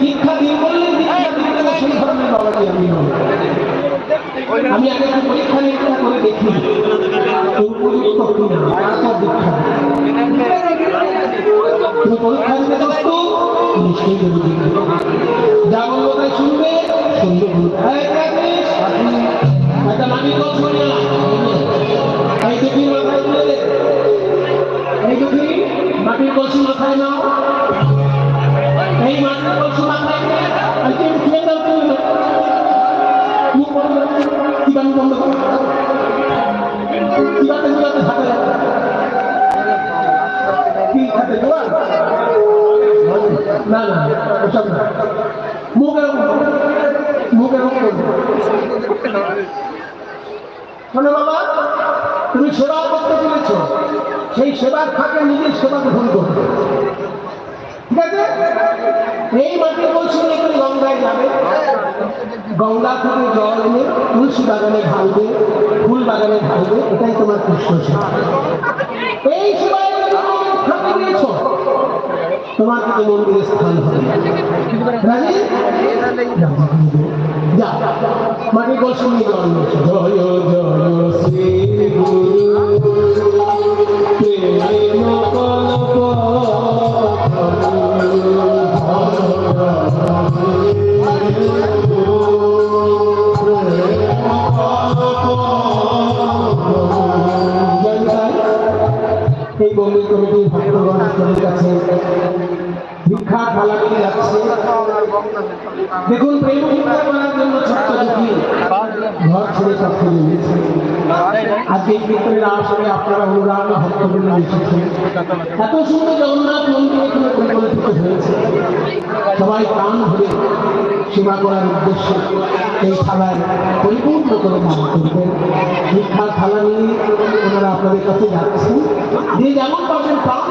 দীক্ষা দিয়ে বললেন দিতে সেই ধরনের বাবাজি আমি নই আমি আগে পরীক্ষা নিরীক্ষা করে দেখি উপযুক্ত কিনা তারপর দীক্ষা? তুমি পরীক্ষা দিতে দোস্ত নিশ্চয়ই দেবো যা বলব তাই শুনবে শুনবে বলবে এই রাকেশ, একটা মাটি কল শুনে না এই দেখি মাথায় তুলে দে। এই দেখি মাটির কলসি মাথায় নাও। এই মাটির কলসি জীবাণু বন্ধ করো। তুমি সেবা করতে চলেছ। সেই সেবার ফাঁকে নিজের সেবা গ্রহণ করবে ঠিক আছে? এই গঙ্গায় যাবে। গঙ্গা থেকে জল এনে তুলসী বাগানে ঢালবে ফুল বাগানে ঢালবে এটাই তোমার কৃষ্ণ সেবা। এই তোমার কিন্তু মন্দিরের স্থান হবে। মাটি নিয়ে জয় জয়। এই মন্দির কমিটির ভক্তগণ আপনাদের কাছে ভিক্ষা থালা নিয়ে যাচ্ছে দেখুন প্রেম ভিক্ষা করার জন্য দুঃখী ঘর ছেড়ে ফিরে গেছে আজকে এই কীর্তনের আসরে আপনারা অনুরাগ ভক্তবৃন্দ এসেছেন এত সুন্দর জগন্নাথ মন্দির এখানে পরিকল্পিত হয়েছে সবাই প্রাণ ধরে সেবা করার উদ্দেশ্যে এই থালায় পরিপূর্ণ করে দান করবেন ভিক্ষার থালা নিয়ে ওনারা আপনাদের কাছে যাচ্ছেন যে যেমন পাবেন ধরে